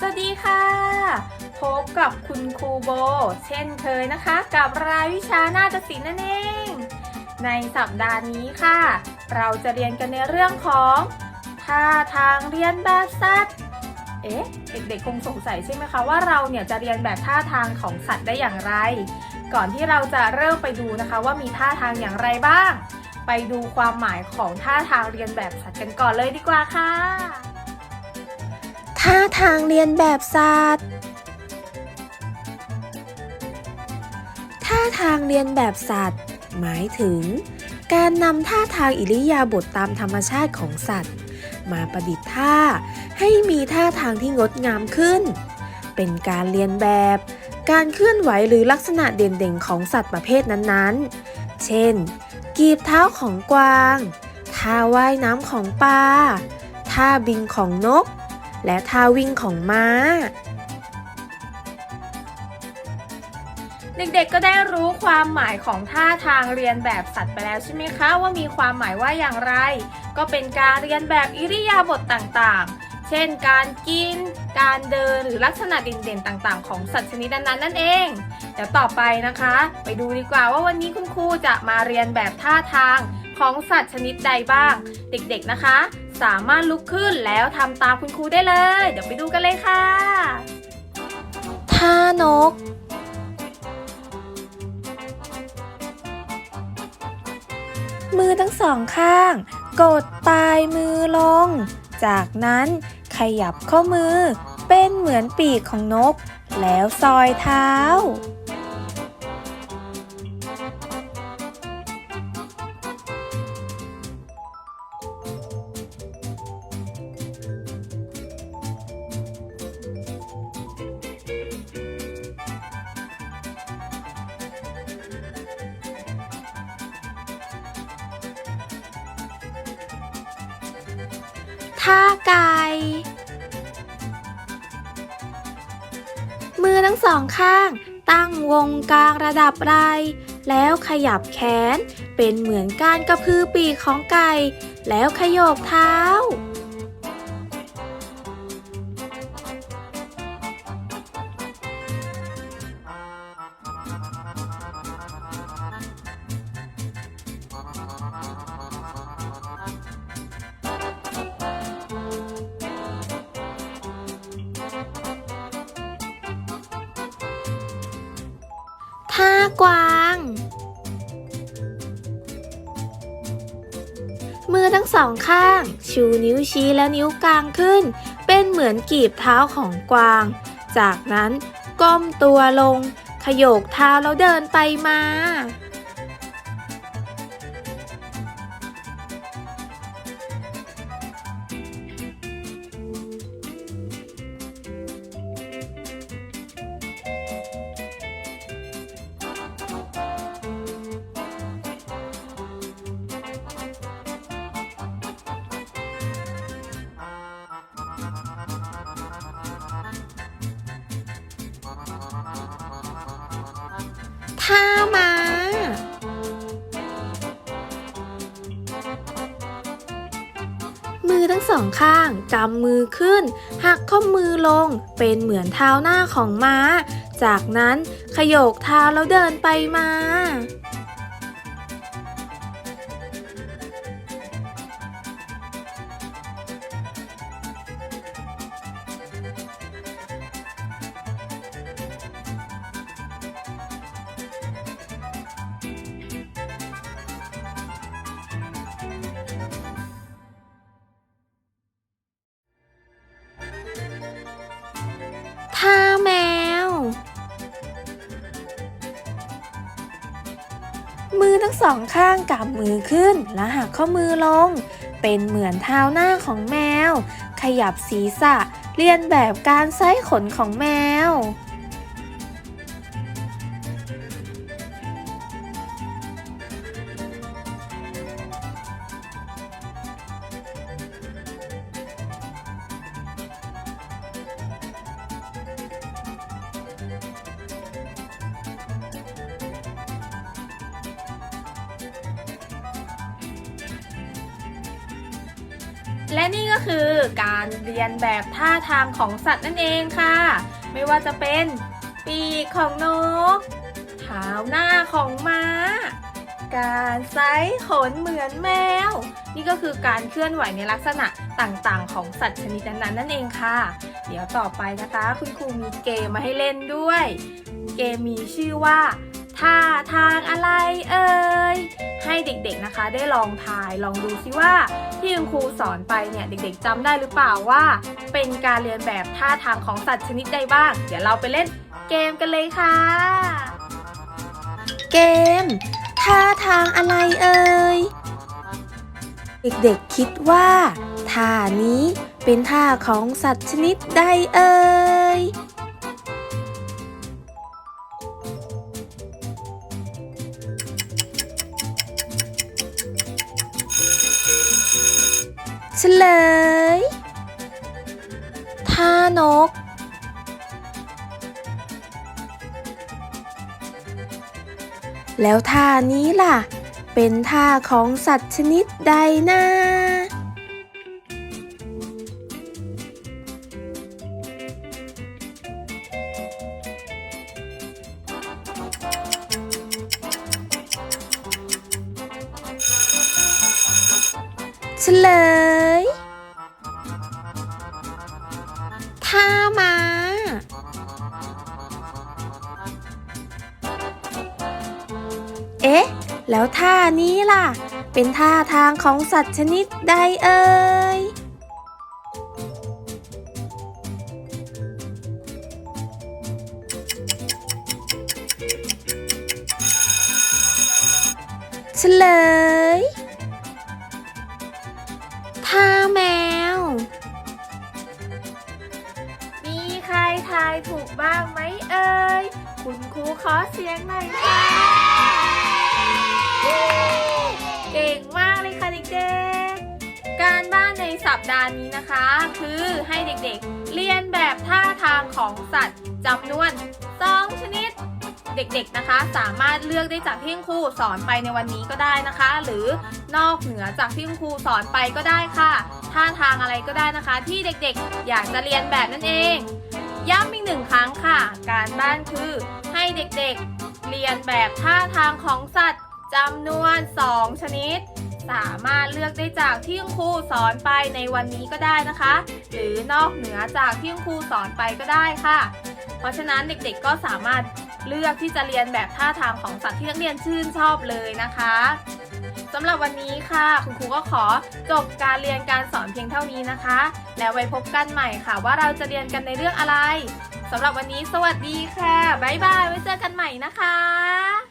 สวัสดีค่ะ พบกับคุณครูโบ เช่นเคยนะคะ กับรายวิชาหน้าฏศิลป์นั่นเอง ในสัปดาห์นี้ค่ะ เราจะเรียนกันในเรื่องของท่าทางเรียนแบบสัตว์ เอ๊ะ เด็กๆคงสงสัยใช่ไหมคะว่าเราเนี่ยจะเรียนแบบท่าทางของสัตว์ได้อย่างไร ก่อนที่เราจะเริ่มไปดูนะคะว่ามีท่าทางอย่างไรบ้าง ไปดูความหมายของท่าทางเรียนแบบสัตว์กันก่อนเลยดีกว่าค่ะ ท่าทางเรียนแบบสัตว์ ท่าทางเรียนแบบสัตว์ หมายถึง การนำท่าทางอิริยาบถตามธรรมชาติของสัตว์ มาประดิษฐ์ท่า ให้มีท่าทางที่งดงามขึ้น เป็นการเรียนแบบ การเคลื่อนไหวหรือลักษณะเด่นๆของสัตว์ประเภทนั้นๆ เช่น กีบเท้าของกวาง ท่าว่ายน้ำของปลา ท่าบินของนก และท่าวิ่งของม้า เด็กๆก็ได้รู้ความหมายของท่าทางเรียนแบบสัตว์ไปแล้วใช่ไหมคะ ว่ามีความหมายว่าอย่างไร ก็เป็นการเรียนแบบอิริยาบถต่างๆ เช่น การกิน การเดินหรือลักษณะเด่นๆต่างๆ ของสัตว์ชนิดนั้นๆนั่นเองเดี๋ยวต่อไปนะคะ ไปดูดีกว่าว่าวันนี้คุณครูจะมาเรียนแบบท่าทางของสัตว์ชนิดใดบ้าง เด็กๆนะคะ สามารถลุกขึ้นแล้วทำตามคุณครูได้เลย เดี๋ยวไปดูกันเลยค่ะท่านก มือทั้งสองข้าง กดปลายมือลง จากนั้นขยับข้อมือเป็นเหมือนปีกของนก แล้วซอยเท้า ท่าไก่ มือทั้งสองข้างตั้งวงกลางระดับไร แล้วขยับแขนเป็นเหมือนการกระพือปีกของไก่ แล้วขยบเท้า ท่ากวาง มือทั้งสองข้าง ชูนิ้วชี้และนิ้วกลางขึ้น เป็นเหมือนกีบเท้าของกวาง จากนั้นก้มตัวลง ขยโกเท้าแล้วเดินไปมา กำมือขึ้น หักข้อมือลง เป็นเหมือนเท้าหน้าของม้า จากนั้นขยโกเท้าแล้วเดินไปมา สองข้างกับมือขึ้นและหักข้อมือลง เป็นเหมือนเท้าหน้าของแมว ขยับศีรษะ เรียนแบบการไส้ขนของแมว และนี่ก็คือการเรียนแบบท่าทางของสัตว์นั่นเองค่ะ ไม่ว่าจะเป็นปีกของนกเท้าหน้าของม้า การไซส์ขนเหมือนแมว นี่ก็คือการเคลื่อนไหวในลักษณะต่างๆ ของสัตว์ชนิดนั้นๆนั่นเองค่ะ เดี๋ยวต่อไปนะคะ คุณครูมีเกมมาให้เล่นด้วย เกมมีชื่อว่า ท่าทางอะไรเอ่ย ให้เด็กๆนะคะได้ลองทายลองดูซิว่า ที่คุณครูสอนไปเนี่ยเด็กๆจำได้หรือเปล่าว่า เป็นการเรียนแบบท่าทางของสัตว์ชนิดใดบ้าง เดี๋ยวเราไปเล่นเกมกันเลยค่ะ เกม ท่าทางอะไรเอ่ย เด็กๆคิดว่าท่านี้เป็นท่าของสัตว์ชนิดใดเอ่ย เฉลยท่านก แล้วท่านี้ล่ะ เป็นท่าของสัตว์ชนิดใดนะ เฉลยท่ามาเอ๊ะ แล้วท่านี้ล่ะ เป็นท่าทางของสัตว์ชนิดใดเอ่ยเฉลย บ้างไหมเอ่ย คุณครูขอเสียงหน่อยค่ะ เก่งมากเลยค่ะเด็กๆ การบ้านในสัปดาห์นี้นะคะ คือให้เด็กๆ เรียนแบบท่าทางของสัตว์จำนวน2ชนิด เด็กๆนะคะ สามารถเลือกได้จากที่คุณครูสอนไปในวันนี้ก็ได้นะคะ หรือนอกเหนือจากที่คุณครูสอนไปก็ได้ค่ะท่าทางอะไรก็ได้นะคะ ที่เด็กๆ อยากจะเรียนแบบนั่นเอง ย้ำอีกหนึ่งครั้งค่ะ การบ้านคือให้เด็กๆ เรียนแบบท่าทางของสัตว์จำนวน 2 ชนิด สามารถเลือกได้จากที่ครูสอนไปในวันนี้ก็ได้นะคะ หรือนอกเหนือจากที่คุณครูสอนไปก็ได้ค่ะ เพราะฉะนั้นเด็กๆก็สามารถเลือกที่จะเรียนแบบท่าทางของสัตว์ที่นักเรียนชื่นชอบเลยนะคะ สำหรับวันนี้ค่ะ คุณครูก็ขอจบการเรียนการสอนเพียงเท่านี้นะคะ แล้วไว้พบกันใหม่ค่ะ ว่าเราจะเรียนกันในเรื่องอะไรสำหรับวันนี้สวัสดีค่ะบ๊ายบายไว้เจอกันใหม่นะคะ